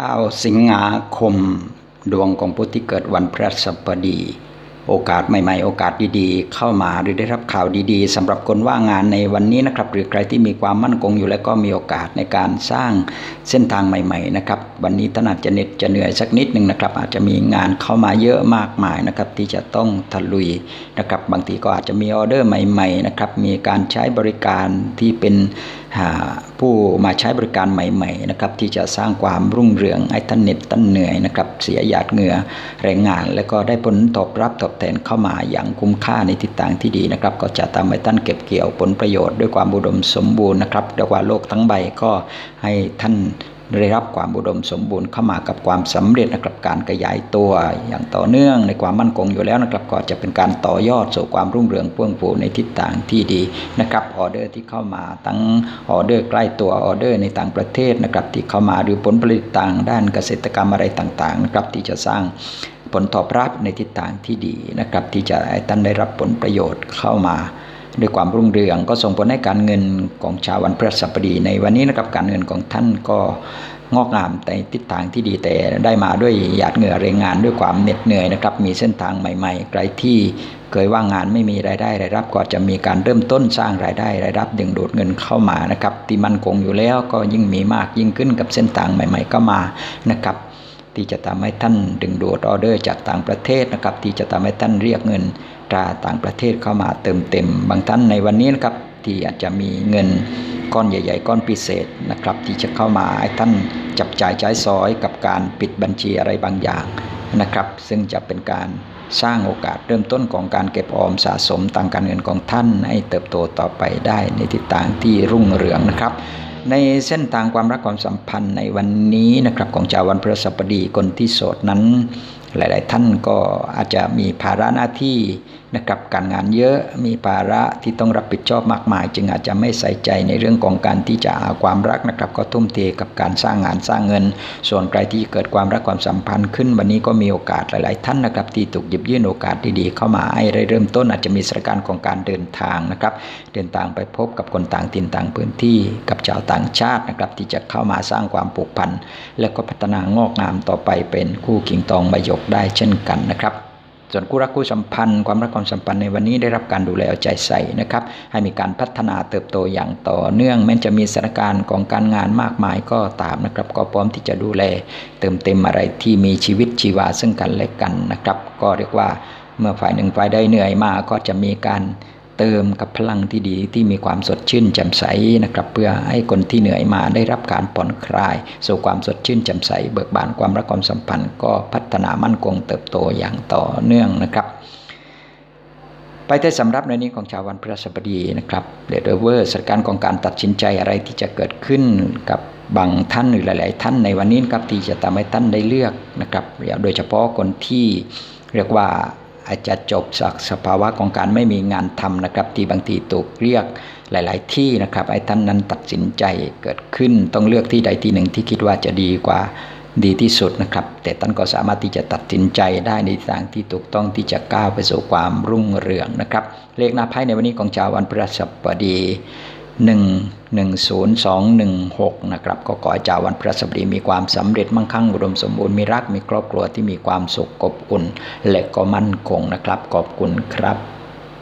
ข้าวสิงหาคม ดวงของผู้ที่เกิดวันพฤหัสบดี โอกาสใหม่ๆ โอกาสดีๆ เข้ามาหรือได้รับข่าวดีๆสำหรับคนว่างงานในวันนี้นะครับ หรือใครที่มีความมั่นคงอยู่แล้วก็มีโอกาสในการสร้างเส้นทางใหม่ๆนะครับวันนี้ท่านอาจจะเหน็ดจะเหนื่อยสักนิดหนึ่งนะครับ อาจจะมีงานเข้ามาเยอะมากมายนะครับ ที่จะต้องทะลุยนะครับ บางทีก็อาจจะมีออเดอร์ใหม่ๆนะครับมีการใช้บริการที่เป็นผู้มาใช้บริการใหม่ๆนะครับที่จะสร้างความรุ่งเรืองให้ท่านเหน็ดท่านเหนื่อยนะครับเสียหยาดเหงื่อแรงงาน แล้วก็ได้ผลตอบรับตอบแทนเข้ามาอย่างคุ้มค่าในทิศทางที่ดีนะครับ ก็จะทำให้ท่านเก็บเกี่ยวผลประโยชน์ด้วยความอุดมสมบูรณ์นะครับเรียกว่าโลกทั้งใบก็ให้ท่านได้รับความอุดมสมบูรณ์เข้ามากับความสำเร็จนะครับการขยายตัวอย่างต่อเนื่องในความมั่นคงอยู่แล้วนะครับ ก็จะเป็นการต่อยอดสู่ความรุ่งเรืองพ่วงผูในทิศทางที่ดีนะครับออเดอร์ที่เข้ามาทั้งออเดอร์ใกล้ตัวออเดอร์ในต่างประเทศนะครับที่เข้ามาหรือผลผลิตต่างด้านเกษตรกรรมอะไรต่างๆนะครับที่จะสร้าง ผลตอบรับในทิศทางที่ดีนะครับ ที่จะให้ท่านได้รับผลประโยชน์เข้ามาด้วยความรุ่งเรืองก็ส่งผลให้การเงินของชาววันพฤหัสบดีในวันนี้นะครับการเงินของท่านก็งอกงามในทิศทางที่ดีแต่ได้มาด้วยหยาดเหงื่อแรงงานด้วยความเหน็ดเหนื่อยนะครับมีเส้นทางใหม่ๆไกลที่เคยว่างงานไม่มีรายได้รายรับก็จะมีการเริ่มต้นสร้างรายได้รายรับ ดึงดูดเงินเข้ามานะครับที่มั่นคงอยู่แล้วก็ยิ่งมีมากยิ่งขึ้นกับเส้นทางใหม่ ๆ ก็มานะครับ ที่จะทำให้ท่านดึงดูดออเดอร์จากต่างประเทศนะครับที่จะทำให้ท่านเรียกเงินตราต่างประเทศเข้ามาเติมเต็ม บางท่านในวันนี้นะครับที่อาจจะมีเงินก้อนใหญ่ ๆ ก้อนพิเศษนะครับที่จะเข้ามาให้ท่านจับจ่ายใช้สอยกับการปิดบัญชีอะไรบางอย่างนะครับซึ่งจะเป็นการสร้างโอกาสเริ่มต้นของการเก็บออมสะสมทางการเงินของท่านให้เติบโตต่อไปได้ในทิศทางที่รุ่งเรืองนะครับ ในเส้นทางความรักความสัมพันธ์ในวันนี้นะครับของชาววันพฤหัสบดีคนที่โสดนั้น หลาย ๆ ท่านก็อาจจะมีภาระหน้าที่ นะครับการงานเยอะมีภาระที่ต้องรับผิดชอบมากมาย จึงอาจจะไม่ใส่ใจในเรื่องของการที่จะหาความรักนะครับ ก็ทุ่มเทกับการสร้างงานสร้างเงิน ส่วนใครที่เกิดความรักความสัมพันธ์ขึ้น วันนี้ก็มีโอกาสหลาย ๆ ท่านนะครับที่ถูกหยิบยื่นโอกาสดี ๆ เข้ามาให้เริ่มต้นอาจจะมีสถานการณ์ของการเดินทางนะครับ เดินทางไปพบกับคนต่างถิ่นต่างพื้นที่กับชาวต่างชาตินะครับที่จะเข้ามาสร้างความผูกพันและก็พัฒนางอกงามต่อไปเป็นคู่กิ่งตองใบหยกได้เช่นกันนะครับ ส่วนคู่รักคู่สัมพันธ์ ความรักความสัมพันธ์ในวันนี้ได้รับการดูแลเอาใจใส่นะครับ ให้มีการพัฒนาเติบโตอย่างต่อเนื่อง แม้จะมีสถานการณ์ของการงานมากมายก็ตามนะครับ ก็พร้อมที่จะดูแล เติมเต็มอะไรที่มีชีวิตชีวาซึ่งกันและกันนะครับ ก็เรียกว่าเมื่อฝ่ายหนึ่งฝ่ายใดเหนื่อยมาก็จะมีการ เติมกับพลังที่ดีที่มีความสดชื่นแจ่มใสนะครับเพื่อให้คนที่เหนื่อยมาได้รับการผ่อนคลาย สู่ความสดชื่นแจ่มใส เบิกบานความรักความสัมพันธ์ ก็พัฒนามั่นคงเติบโตอย่างต่อเนื่องนะครับไปได้สำรับในนี้ของชาววันพฤหัสบดีนะครับเดเวอร์สถานการณ์ของการตัดสินใจอะไรที่จะเกิดขึ้นกับบางท่านหรือหลาย ๆ ท่านในวันนี้ครับที่จะทำให้ท่านได้เลือกนะครับโดยเฉพาะคนที่เรียกว่า อาจจะจบจากสภาวะของการไม่มีงานทำนะครับ ที่บางทีถูกเรียกหลาย ๆ ที่นะครับไอ้ท่านนั้นตัดสินใจเกิดขึ้นต้องเลือกที่ใดที่หนึ่งที่คิดว่าจะดีกว่าดีที่สุดนะครับ แต่ท่านก็สามารถที่จะตัดสินใจได้ในทางที่ถูกต้องที่จะก้าวไปสู่ความรุ่งเรืองนะครับ เลขหน้าไพ่ในวันนี้ของชาววันพฤหัสบดี 1 1 0 2 1 6 นะครับ ก็ขอให้จาวันพระสบดีมีความสำเร็จมั่งคั่งอุดมสมบูรณ์มีรักมีครอบครัวที่มีความสุขอบอุ่น และก็มั่นคงนะครับ ขอบคุณครับ